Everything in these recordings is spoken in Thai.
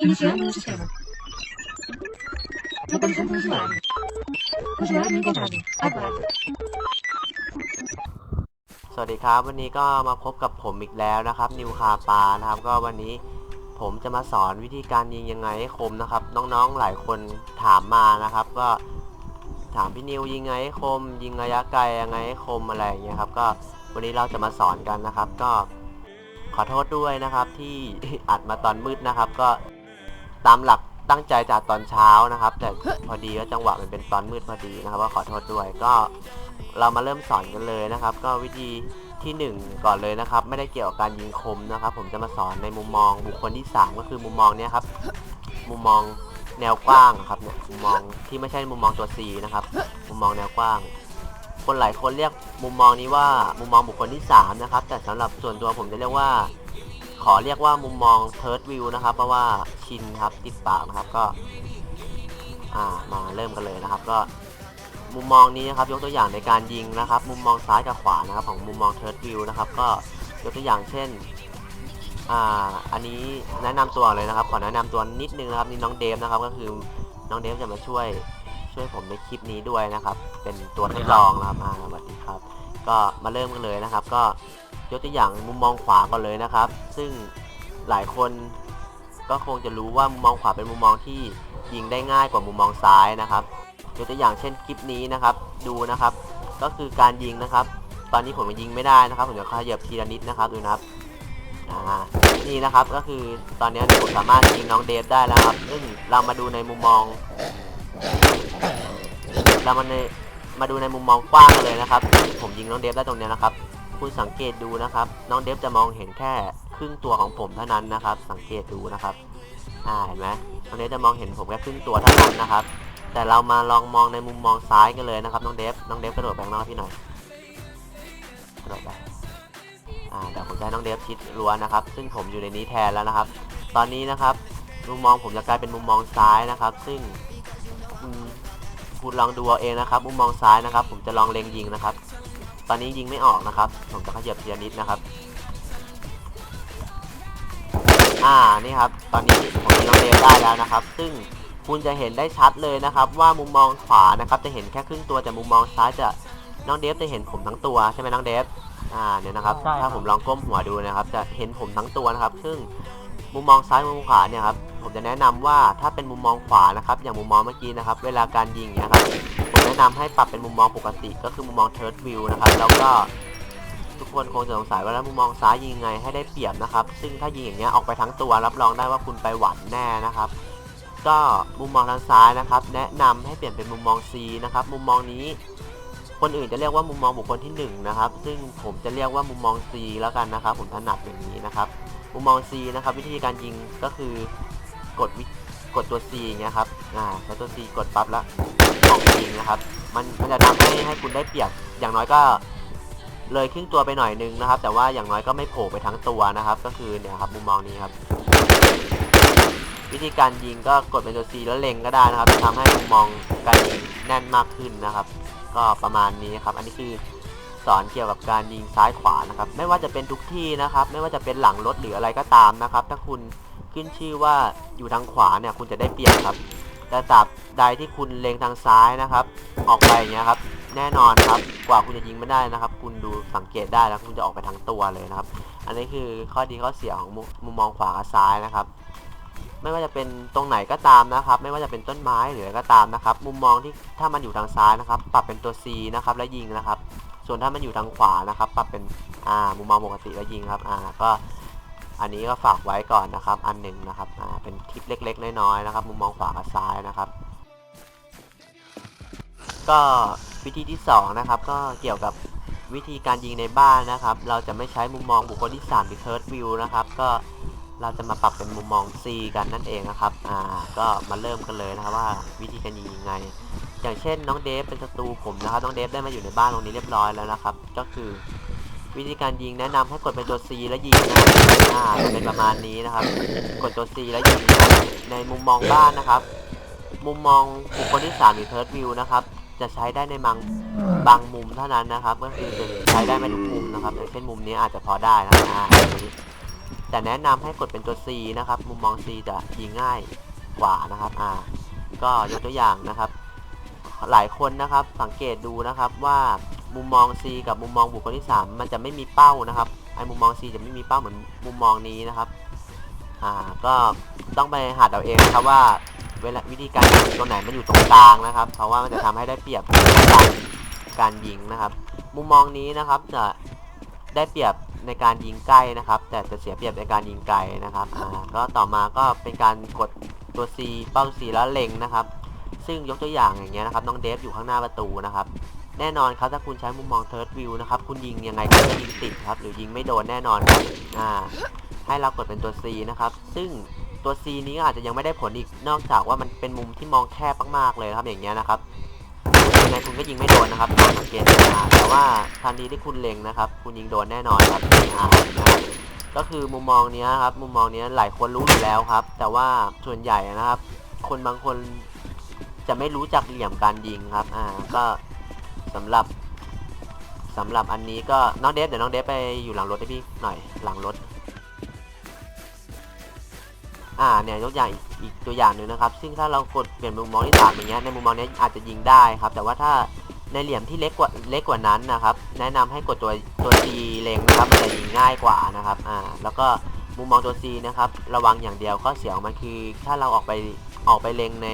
Iniciando o sistema. Localizando o usuário. Usuário encontrado. Aguardo. สวัสดีครับ วันนี้ก็มาพบกับผมอีกแล้วนะครับ นิวคาปานะครับ ก็วันนี้ผมจะมาสอนวิธีการยิงยังไงให้คมนะครับ น้องๆหลายคนถามมานะครับ ก็ถามพี่นิวยิงไงให้คม ยิงระยะไกลยังไงให้คมอะไรอย่างเงี้ยครับ ก็วันนี้เราจะมาสอนกันนะครับ ก็ขอโทษด้วยนะครับที่อัดมาตอนมืดนะครับ ก็ ตามหลักตั้งใจจากตอนเช้านะครับ แต่พอดีว่าจังหวะมันเป็นตอนมืดพอดีนะครับก็ขอโทษด้วยก็เรามาเริ่มสอนกันเลยนะครับ ก็วิธีที่ 1 ก่อนเลยนะครับ ไม่ได้เกี่ยวกับการยิงคมนะครับ ผมจะมาสอนในมุมมองบุคคลที่ 3 ก็คือมุมมองเนี้ยครับมุมมองแนวกว้างครับเนี่ยมุมมองที่ไม่ใช่มุมมองตัว C นะครับมุมมองแนวกว้าง คนหลายคนเรียกมุมมองนี้ว่ามุมมองบุคคลที่3นะครับแต่สำหรับส่วนตัวผมจะเรียกว่า ขอเรียกว่ามุมมอง third view นะครับ เพราะว่าชินครับติดปากนะครับก็ อ่ามาเริ่มกันเลยนะครับ ก็มุมมองนี้นะครับยกตัวอย่างในการยิงนะครับ มุมมองซ้ายกับขวานะครับของมุมมอง third view นะครับ ก็ยกตัวอย่างเช่นอ่าอันนี้แนะนำตัวเลยนะครับ ขอแนะนำตัวนิดนึงนะครับนี่น้องเดฟนะครับ ก็คือน้องเดฟจะมาช่วยช่วยผมในคลิปนี้ด้วยนะครับ เป็นตัวทดลองนะครับอ่าสวัสดีครับ ก็มาเริ่มกันเลยนะครับ ก็ ยกตัวอย่างมุมมองขวาก่อนเลยนะครับ ซึ่งหลายคนก็คงจะรู้ว่ามุมมองขวาเป็นมุมมองที่ยิงได้ง่ายกว่ามุมมองซ้ายนะครับยกตัวอย่างเช่นคลิปนี้นะครับ ดูนะครับ ก็คือการยิงนะครับ ตอนนี้ผมยิงไม่ได้นะครับผมจะขยับทีละนิดนะครับดูนะครับนี่นะครับก็คือตอนนี้ผมสามารถยิงน้องเดฟได้แล้วครับ ซึ่งเรามาดูในมุมมอง เรามาในมาดูในมุมมองกว้างเลยนะครับ ผมยิงน้องเดฟได้ตรงเนี้ยนะครับ คุณสังเกตดูนะครับ น้องเดฟจะมองเห็นแค่ครึ่งตัวของผมเท่านั้นนะครับ สังเกตดูนะครับอ่าเห็นไหมน้องเดฟจะมองเห็นผมแค่ครึ่งตัวเท่านั้นนะครับ แต่เรามาลองมองในมุมมองซ้ายกันเลยนะครับ น้องเดฟน้องเดฟกระโดดแบงค์นอกพี่หน่อยกระโดดไปอ่าเดี๋ยวผมจะให้น้องเดฟชิดรั้วนะครับ ซึ่งผมอยู่ในนี้แทนแล้วนะครับ ตอนนี้นะครับมุมมองผมจะกลายเป็นมุมมองซ้ายนะครับ ซึ่งคุณคุณลองดูเอาเองนะครับ มุมมองซ้ายนะครับ ผมจะลองเล็งยิงนะครับ ตอนนี้ยิงไม่ออกนะครับ ผมจะขยับทีละนิดนะครับ อ่า นี่ครับ ตอนนี้ผมยิงน้องเดฟได้แล้วนะครับ ซึ่งคุณจะเห็นได้ชัดเลยนะครับ ว่ามุมมองขวานะครับ จะเห็นแค่ครึ่งตัวแต่มุมมองซ้ายจะน้องเดฟจะเห็นผมทั้งตัวใช่ไหมน้องเดฟ อ่า เนี่ยนะครับ ใช่ครับ ถ้าผมลองก้มหัวดูนะครับ จะเห็นผมทั้งตัวนะครับ ซึ่งมุมมองซ้ายมุมขวาเนี่ยครับ ผมจะแนะนำว่าถ้าเป็นมุมมองขวานะครับ อย่างมุมมองเมื่อกี้นะครับ เวลาการยิงเนี่ยครับผมแนะนำให้ปรับเป็นมุมมองปกติ ก็คือมุมมอง third view นะครับ แล้วก็ทุกคนคงจะสงสัยว่าแล้วมุมมองซ้ายยิงไงให้ได้เปรียบนะครับ ซึ่งถ้ายิงอย่างเงี้ยออกไปทั้งตัวรับรองได้ว่าคุณไปหวันแน่นะครับ ก็มุมมองทางซ้ายนะครับ แนะนำให้เปลี่ยนเป็นมุมมอง C นะครับ มุมมองนี้คนอื่นจะเรียกว่ามุมมองบุคคลที่หนึ่งนะครับ ซึ่งผมจะเรียกว่ามุมมอง C แล้วกันนะครับ ผมถนัดอย่างนี้นะครับ มุมมอง C นะครับ วิธีการยิงก็คือกดวิ กดตัว C อย่างเงี้ยครับ อ่าใช้ตัว C กดปั๊บแล้วออกยิงนะครับ มันมันจะทำให้ให้คุณได้เปรียบ อย่างน้อยก็เลยครึ่งตัวไปหน่อยนึงนะครับ แต่ว่าอย่างน้อยก็ไม่โผล่ไปทั้งตัวนะครับ ก็คือเนี่ยครับมุมมองนี้ครับ วิธีการยิงก็กดเป็นตัว C แล้วเล็งก็ได้นะครับจะทำให้มุมมองการยิงแน่นมากขึ้นนะครับ ก็ประมาณนี้ครับ อันนี้คือ สอนเกี่ยวกับการยิงซ้ายขวานะครับ ไม่ว่าจะเป็นทุกที่นะครับ ไม่ว่าจะเป็นหลังรถหรืออะไรก็ตามนะครับ ถ้าคุณขึ้นชื่อว่าอยู่ทางขวาเนี่ยคุณจะได้เปรียบครับ แต่ตราบใดที่คุณเล็งทางซ้ายนะครับ ออกไปอย่างเงี้ยครับ แน่นอนครับ กว่าคุณจะยิงไม่ได้นะครับ คุณดูสังเกตได้แล้วคุณจะออกไปทั้งตัวเลยนะครับ อันนี้คือข้อดีข้อเสียของมุมุมมองขวากับซ้ายนะครับ ไม่ว่าจะเป็นตรงไหนก็ตามนะครับ ไม่ว่าจะเป็นต้นไม้หรืออะไรก็ตามนะครับ มุมมองที่ถ้ามันอยู่ทางซ้ายนะครับ ปรับเป็นตัว C นะครับ แล้วยิงนะครับ ส่วนถ้ามันอยู่ทางขวานะครับ ปรับเป็นอ่ามุมมองปกติแล้วยิงครับอ่าก็อันนี้ก็ฝากไว้ก่อนนะครับ อันหนึ่งนะครับอ่าเป็นคลิปเล็ก ๆ น้อยๆนะครับ มุมมองขวากับซ้ายนะครับ ก็วิธีที่สองนะครับก็เกี่ยวกับวิธีการยิงในบ้านนะครับ เราจะไม่ใช้มุมมองบุคคลที่3หรือ third view นะครับ ก็เราจะมาปรับเป็นมุมมอง C กันนั่นเองนะครับ อ่า ก็มาเริ่มกันเลยนะครับว่าวิธีการยิงยังไง อย่างเช่นน้องเดฟเป็นศัตรูผมนะครับน้องเดฟได้มาอยู่ในบ้านตรงนี้เรียบร้อยแล้วนะครับ ก็คือวิธีการยิงแนะนำให้กดเป็นตัว C แล้วยิงนะครับอ่าเป็นประมาณนี้นะครับ กดตัว C แล้วยิงในมุมมองบ้านนะครับ มุมมองบุคคลที่3หรือ third view นะครับ จะใช้ได้ในบางบางมุมเท่านั้นนะครับ ก็คือจะใช้ได้ไม่ทุกมุมนะครับอย่างเช่นมุมนี้อาจจะพอได้นะครับแต่แนะนำให้กดเป็นตัว C นะครับ มุมมอง C จะยิงง่ายกว่านะครับ อ่า ก็ยกตัวอย่างนะครับ หลายคนนะครับ สังเกตดูนะครับว่ามุมมอง C กับมุมมองบุคคลที่ 3 มันจะไม่มีเป้านะครับไอ้มุมมอง C จะไม่มีเป้าเหมือนมุมมองนี้นะครับอ่าก็ต้องไปหัดเอาเองนะครับว่าเวลาวิธีการยิงตัวไหนมันอยู่ตรงกลางนะครับ เพราะว่ามันจะทำให้ได้เปรียบการการยิงนะครับ มุมมองนี้นะครับจะได้เปรียบในการยิงใกล้นะครับ แต่จะเสียเปรียบในการยิงไกลนะครับอ่าก็ต่อมาก็เป็นการกดตัว C เป้า C แล้วเล็งนะครับ ซึ่งยกตัวอย่างอย่างเงี้ยนะครับน้องเดฟอยู่ข้างหน้าประตูนะครับแน่นอนครับถ้าคุณใช้มุมมอง third view นะครับคุณยิงยังไงก็จะยิงติดครับ หรือยิงไม่โดนแน่นอนครับอ่าให้เรากดเป็นตัว C นะครับ ซึ่งตัว C นี้อาจจะยังไม่ได้ผลอีกนอกจากว่ามันเป็นมุมที่มองแคบมากๆเลยครับอย่างเงี้ยนะครับยังไงคุณก็ยิงไม่โดนนะครับลองสังเกตดูนะแต่ว่าทันทีที่คุณเล็งนะครับ คุณยิงโดนแน่นอนครับอ่านะก็คือมุมมองนี้ครับมุมมองนี้หลายคนรู้อยู่แล้วครับ แต่ว่าส่วนใหญ่นะครับ คนบางคน จะไม่รู้จักเหลี่ยมการยิงครับ อ่า ก็สำหรับสำหรับอันนี้ก็น้องเดฟเดี๋ยวน้องเดฟไปอยู่หลังรถให้พี่หน่อยหลังรถ อ่าเนี่ยยกอย่างอีกตัวอย่างหนึ่งนะครับ ซึ่งถ้าเรากดเปลี่ยนมุมมองที่สามอย่างเงี้ยในมุมมองนี้อาจจะยิงได้ครับ แต่ว่าถ้าในเหลี่ยมที่เล็กกว่าเล็กกว่านั้นนะครับ แนะนำให้กดตัวตัว C เล็งนะครับมันจะยิงง่ายกว่านะครับ อ่า แล้วก็มุมมองตัว C นะครับ ระวังอย่างเดียวข้อเสียของมันคือ ถ้าเราออกไปออกไปเล็งใน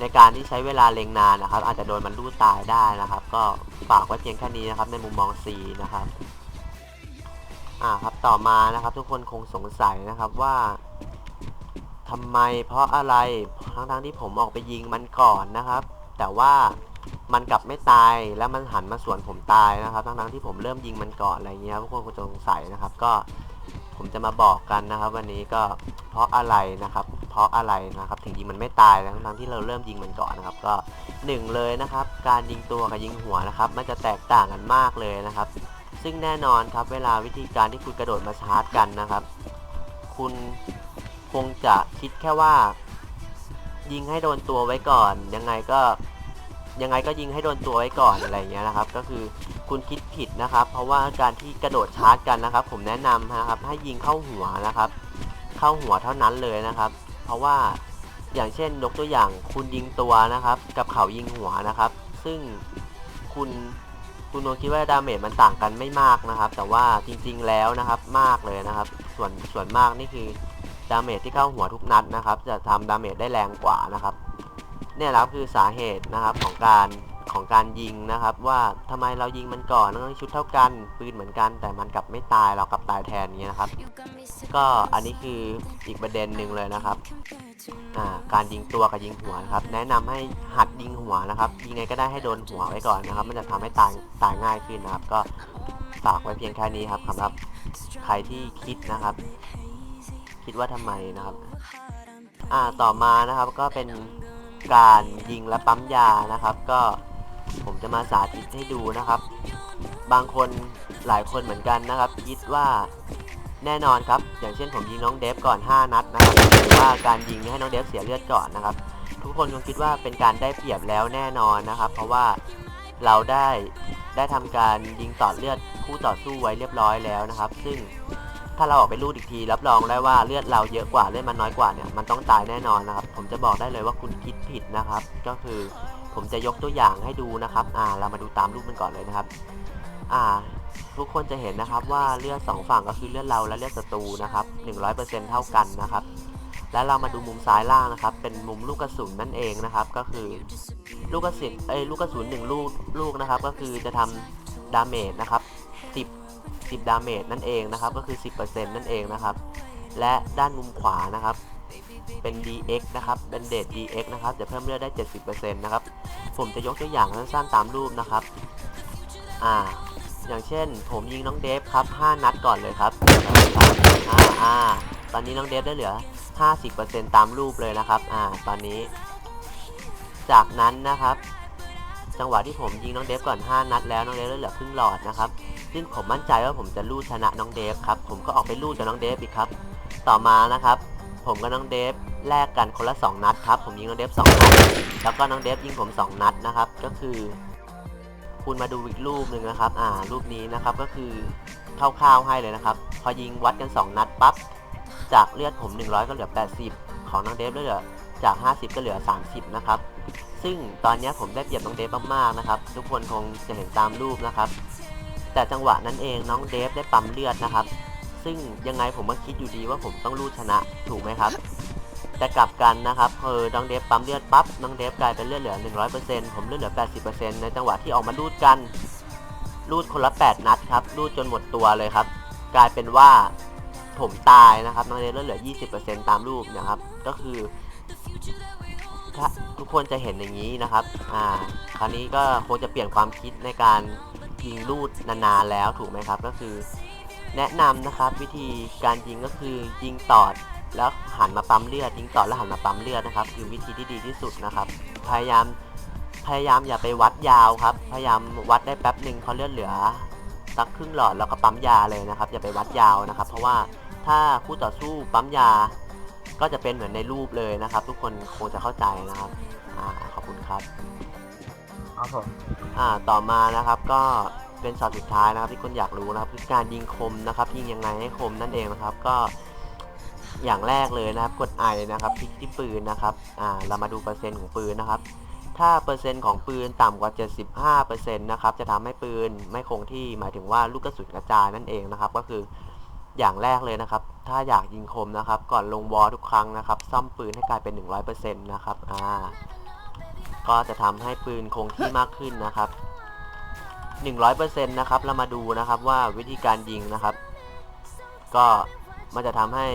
ในการที่ใช้เวลาเล็งนานนะครับ อาจจะโดนมันลูดตายได้นะครับ ก็ฝากไว้เพียงแค่นี้นะครับ ในมุมมอง C นะครับอ่าครับต่อมานะครับ ทุกคนคงสงสัยนะครับว่าทำไมเพราะอะไรทั้งทั้งๆที่ผมออกไปยิงมันก่อนนะครับ แต่ว่ามันกลับไม่ตายแล้วมันหันมาสวนผมตายนะครับ ทั้งทั้งๆที่ผมเริ่มยิงมันก่อนอะไรเงี้ยทุกคนคงสงสัยนะครับ ก็ผมจะมาบอกกันนะครับ วันนี้ก็เพราะอะไรนะครับ เพราะอะไรนะครับ ถึงยิงมันไม่ตายทั้งทั้งๆที่เราเริ่มยิงมันก่อนนะครับ ก็หนึ่งเลยนะครับ การยิงตัวกับยิงหัวนะครับ มันจะแตกต่างกันมากเลยนะครับ ซึ่งแน่นอนครับ เวลาวิธีการที่คุณกระโดดมาชาร์จกันนะครับ คุณคงจะคิดแค่ว่า ยิงให้โดนตัวไว้ก่อน ยังไงก็ยังไงก็ยิงให้โดนตัวไว้ก่อนอะไรอย่างเงี้ยนะครับ ก็คือคุณคิดผิดนะครับ เพราะว่าการที่กระโดดชาร์จกันนะครับ ผมแนะนำนะครับ ให้ยิงเข้าหัวนะครับ เข้าหัวเท่านั้นเลยนะครับ ราะว่าอย่างเช่นยกตัวอย่างคุณยิงตัวนะครับ กับเขายิงหัวนะครับ ซึ่งคุณคุณโนคิดว่าดาเมจมันต่างกันไม่มากนะครับ แต่ว่าจริงๆแล้วนะครับ มากเลยนะครับ ส่วนส่วนมากนี่คือดาเมจที่เข้าหัวทุกนัดนะครับ จะทำดาเมจได้แรงกว่านะครับ เนี่ยครับคือสาเหตุนะครับของการ ของการยิงนะครับ ว่าทำไมเรายิงมันก่อนทั้งๆชุดเท่ากันปืนเหมือนกันแต่มันกลับไม่ตายเรากลับตายแทนอย่างเงี้นะครับ ก็อันนี้คืออีกประเด็นหนึ่งเลยนะครับการยิงตัวกับยิงหัวนะครับ แนะนำให้หัดยิงหัวนะครับยิงไงก็ได้ให้โดนหัวไว้ก่อนนะครับ มันจะทำให้ตายตายง่ายขึ้นนะครับ ก็ฝากไว้เพียงแค่นี้ครับสำหรับใครที่คิดนะครับ คิดว่าทำไมนะครับ อ่าต่อมานะครับก็เป็นการยิงและปั๊มยานะครับ ก็ ผมจะมาสาธิตให้ดูนะครับ บางคนหลายคนเหมือนกันนะครับ คิดว่าแน่นอนครับ อย่างเช่นผมยิงน้องเดฟก่อน 5 นัดนะครับหรือว่าการยิงให้น้องเดฟเสียเลือดก่อนนะครับ ทุกคนคงคิดว่าเป็นการได้เปรียบแล้วแน่นอนนะครับ เพราะว่าเราได้ได้ทำการยิงต่อเลือดคู่ต่อสู้ไว้เรียบร้อยแล้วนะครับ ซึ่งถ้าเราออกไปรูดอีกที รับรองได้ว่าเลือดเราเยอะกว่าเลือดมันน้อยกว่าเนี่ยมันต้องตายแน่นอนนะครับ ผมจะบอกได้เลยว่าคุณคิดผิดนะครับ ก็คือ ผมจะยกตัวอย่างให้ดูนะครับ อ่า เรามาดูตามรูปมันก่อนเลยนะครับ อ่า ทุกคนจะเห็นนะครับว่าเลือดสองฝั่งก็คือเลือดเราและเลือดศัตรูนะครับ 100%เท่ากันนะครับ แล้วเรามาดูมุมซ้ายล่างนะครับ เป็นมุมลูกกระสุนนั่นเองนะครับ ก็คือลูกกระสุนเอ้ยลูกกระสุนหนึ่งลูกลูกนะครับ ก็คือจะทำดาเมจนะครับ10 10ดาเมจนั่นเองนะครับ ก็คือ 10%นั่นเองนะครับ และด้านมุมขวานะครับเป็น DX นะครับ เป็นเดท DX นะครับ จะเพิ่มเลือดได้ 70%นะครับ ผมจะยกตัวอย่างสั้นๆตามรูปนะครับ อ่า อย่างเช่น ผมยิงน้องเดฟครับ 5 นัดก่อนเลยครับอ่าอ่าตอนนี้น้องเดฟได้เหลือ 50%ตามรูปเลยนะครับ อ่า ตอนนี้ จากนั้นนะครับ จังหวะที่ผมยิงน้องเดฟก่อน 5 นัดแล้วน้องเดฟได้เหลือครึ่งหลอดนะครับ ซึ่งผมมั่นใจว่าผมจะลูดชนะน้องเดฟครับ ผมก็ออกไปลูดกับน้องเดฟอีกครับ ต่อมานะครับ ผมกับน้องเดฟ แลกกันคนละ 2 นัดครับ ผมยิงน้องเดฟ2นัด แล้วก็น้องเดฟยิงผม 2 นัดนะครับ ก็คือ คุณมาดูอีกรูปหนึ่งนะครับ อ่า รูปนี้นะครับ ก็คือคร่าวๆให้เลยนะครับ พอยิงวัดกัน 2 นัดปั๊บ จากเลือดผม 100 ก็เหลือ 80 ของน้องเดฟเหลือจาก 50 ก็เหลือ 30 นะครับ ซึ่งตอนนี้ผมได้เปรียบน้องเดฟมากๆนะครับ ทุกคนคงจะเห็นตามรูปนะครับ แต่จังหวะนั้นเองน้องเดฟได้ปั๊มเลือดนะครับ ซึ่งยังไงผมก็คิดอยู่ดีว่าผมต้องรูดชนะถูกไหมครับ แต่กลับกันนะครับเออน้องเดฟปั๊มเลือดปั๊บน้องเดฟกลายเป็นเลือดเหลือ 100%ผมเลือดเหลือ 80%ในจังหวะที่ออกมารูดกันรูดคนละ 8 นัดครับรูดจนหมดตัวเลยครับ กลายเป็นว่าผมตายนะครับน้องเดฟเลือดเหลือ 20%ตามรูปนะครับ ก็คือถ้าทุกคนจะเห็นอย่างนี้นะครับ อ่า คราวนี้ก็คงจะเปลี่ยนความคิดในการยิงรูดนานๆแล้วถูกไหมครับ ก็คือ แนะนำนะครับวิธีการยิงก็คือยิงตอด แล้วหันมาปั๊มเลือดยิงตอดแล้วหันมาปั๊มเลือดนะครับ คือวิธีที่ดีที่สุดนะครับ พยายามพยายามอย่าไปวัดยาวครับ พยายามวัดได้แป๊บหนึ่งพอเลือดเหลือสักครึ่งหลอดแล้วก็ปั๊มยาเลยนะครับ อย่าไปวัดยาวนะครับ เพราะว่าถ้าคู่ต่อสู้ปั๊มยา ก็จะเป็นเหมือนในรูปเลยนะครับ ทุกคนคงจะเข้าใจนะครับอ่าขอบคุณครับครับผมอ่าต่อมานะครับก็เป็นช็อตสุดท้ายนะครับที่คนอยากรู้นะครับคือการยิงคมนะครับ ยิงยังไงให้คมนั่นเองนะครับ ก็ อย่างแรกเลยนะครับ กดไอนะครับคลิกที่ปืนนะครับอ่าเรามาดูเปอร์เซ็นต์ของปืนนะครับ ถ้าเปอร์เซ็นต์ของปืนต่ำกว่า 75%นะครับจะทำให้ปืนไม่คงที่หมายถึงว่าลูกกระสุนกระจายนั่นเองนะครับ ก็คืออย่างแรกเลยนะครับ ถ้าอยากยิงคมนะครับ ก่อนลงวอลทุกครั้งนะครับ ซ่อมปืนให้กลายเป็น 100%นะครับอ่าก็จะทำให้ปืนคงที่มากขึ้นนะครับ 100%นะครับเรามาดูนะครับว่าวิธีการยิงนะครับ ก็มันจะทำให้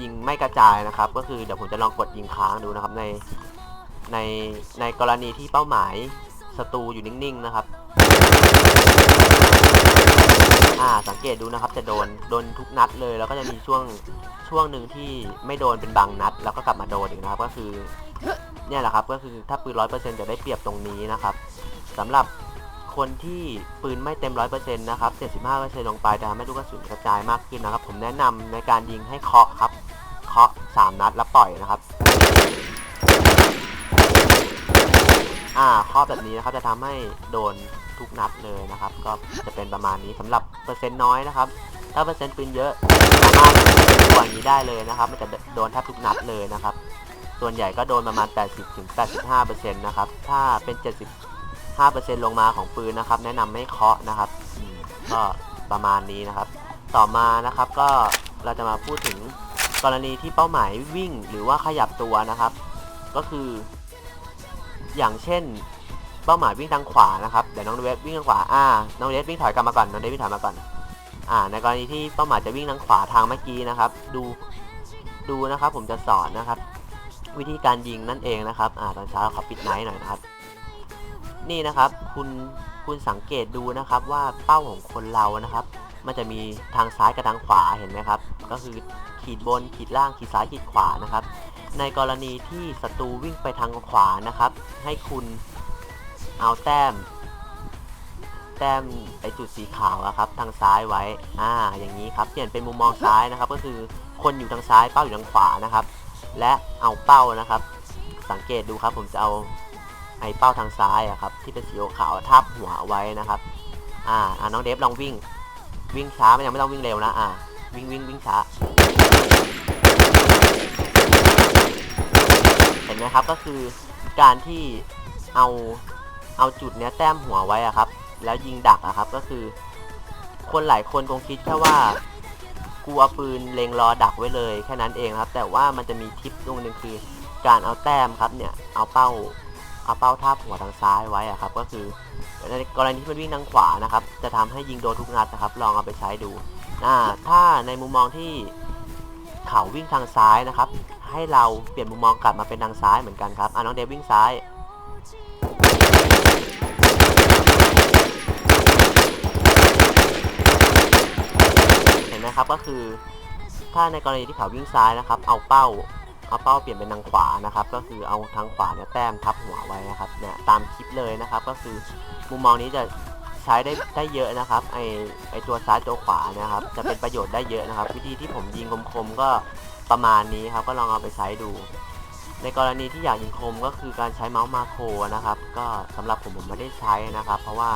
ยิงไม่กระจายนะครับ ก็คือเดี๋ยวผมจะลองกดยิงค้างดูนะครับในในในกรณีที่เป้าหมายศัตรูอยู่นิ่งๆนะครับ อ่าสังเกตดูนะครับจะโดนโดนทุกนัดเลย แล้วก็จะมีช่วงช่วงหนึ่งที่ไม่โดนเป็นบางนัด แล้วก็กลับมาโดนอีกนะครับ ก็คือเนี่ยแหละครับก็คือถ้าปืนร้อยเปอร์เซ็นต์จะได้เปรียบตรงนี้นะครับสำหรับ คนที่ปืนไม่เต็มร้อยเปอร์เซ็นต์นะครับเจ็ดสิบห้าเปอร์เซ็นต์ลงไปจะทำให้ลูกกระสุนกระจายมากขึ้นนะครับ ผมแนะนำในการยิงให้เคาะครับ เคาะสามนัดแล้วปล่อยนะครับอ่าเคาะแบบนี้นะครับจะทำให้โดนทุกนัดเลยนะครับ ก็จะเป็นประมาณนี้สำหรับเปอร์เซ็นต์น้อยนะครับ ถ้าเปอร์เซ็นต์ปืนเยอะสามารถตัวอย่านี้ได้เลยนะครับ มันจะโดนแทบทุกนัดเลยนะครับ ส่วนใหญ่ก็โดนประมาณ 80ถึง85%นะครับ ถ้าเป็น 5%ลงมาของปืนนะครับ แนะนำไม่เคาะนะครับก็ประมาณนี้นะครับ ต่อมานะครับก็เราจะมาพูดถึงกรณีที่เป้าหมายวิ่งหรือว่าขยับตัวนะครับ ก็คือ อย่างเช่น เป้าหมายวิ่งทางขวานะครับเดี๋ยวน้องเวฟวิ่งทางขวาอ่าน้องเวฟวิ่งถอยกลับมาก่อนน้องเวฟวิ่งถอยมาก่อนอ่าในกรณีที่เป้าหมายจะวิ่งทางขวาทางเมื่อกี้นะครับ ดูดูนะครับ ผมจะสอนนะครับ วิธีการยิงนั่นเองนะครับอ่าตอนเช้าขอปิดไนท์หน่อยนะครับ นี่นะครับคุณคุณสังเกตดูนะครับว่าเป้าของคนเรานะครับ มันจะมีทางซ้ายกับทางขวาเห็นไหมครับ ก็คือขีดบนขีดล่างขีดซ้ายขีดขวานะครับ ในกรณีที่ศัตรูวิ่งไปทางขวานะครับ ให้คุณเอาแต้ม แต้มไอจุดสีขาวอะครับ ทางซ้ายไว้อ่าอย่างนี้ครับเปลี่ยนเป็นมุมมองซ้ายนะครับ ก็คือคนอยู่ทางซ้ายเป้าอยู่ทางขวานะครับ และเอาเป้านะครับ สังเกตดูครับผมจะเอา ไอ้เป้าทางซ้ายอะครับที่เป็นสีขาวทับหัวไว้นะครับอ่าอ่าน้องเดฟลองวิ่ง วิ่งช้าไม่ยังไม่ต้องวิ่งเร็วนะอ่าวิ่งวิ่งวิ่งช้าเห็นไหมครับก็คือการที่เอาเอาจุดเนี้ยแต้มหัวไว้อะครับ แล้วยิงดักอะครับก็คือ คนหลายคนคงคิดแค่ว่ากูเอาปืนเล็งรอดักไว้เลยแค่นั้นเองครับ แต่ว่ามันจะมีทิปตรงหนึงคือการเอาแต้มครับเนี่ยเอาเป้า เอาเป้าทับหัวทางซ้ายไว้อะครับ ก็คือในกรณีที่มันวิ่งทางขวานะครับ จะทำให้ยิงโดนทุกนัดนะครับ ลองเอาไปใช้ดูถ้าในมุมมองที่เขาวิ่งทางซ้ายนะครับ ให้เราเปลี่ยนมุมมองกลับมาเป็นทางซ้ายเหมือนกันครับอ่าน้องเดฟวิ่งซ้ายเห็นไหมครับก็คือ ถ้าในกรณีที่เขาวิ่งซ้ายนะครับ เอาเป้า เอาเป้าเปลี่ยนเป็นทางขวานะครับ ก็คือเอาทางขวาเนี่ยแต้มทับหัวไว้นะครับเนี่ยตามคลิปเลยนะครับ ก็คือมุมมองนี้จะใช้ได้ได้เยอะนะครับไอไอตัวซ้ายตัวขวานะครับ จะเป็นประโยชน์ได้เยอะนะครับ วิธีที่ผมยิงคมๆก็ประมาณนี้ครับ ก็ลองเอาไปใช้ดู ในกรณีที่อยากยิงคมก็คือการใช้เมาส์มาโครนะครับ ก็สำหรับผมผมไม่ได้ใช้นะครับ เพราะว่า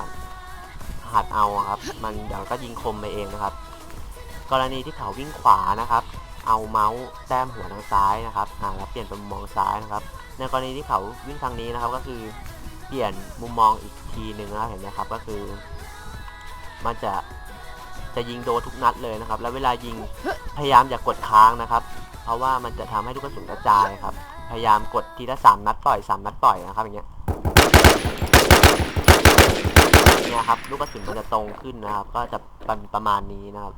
หหัสเอาครับ มันเดี๋ยวก็ยิงคมไปเองนะครับ กรณีที่เขาวิ่งขวานะครับ เอาเมาส์แต้มหัวทางซ้ายนะครับอ่าแล้วเปลี่ยนเป็นมุมมองซ้ายนะครับ ในกรณีที่เขาวิ่งทางนี้นะครับ ก็คือเปลี่ยนมุมมองอีกทีหนึ่งนะครับเห็นไหมครับ ก็คือ มันจะจะยิงโดทุกนัดเลยนะครับ แล้วเวลายิงพยายามอย่ากกดค้างนะครับ เพราะว่ามันจะทำให้ลูกกระสุนกระจายครับ พยายามกดทีละสามนัดปล่อยสามนัดปล่อยนะครับอย่างเงี้ยเนี่ยครับลูกกระสุนมันจะตรงขึ้นนะครับ ก็จะประประมาณนี้นะครับ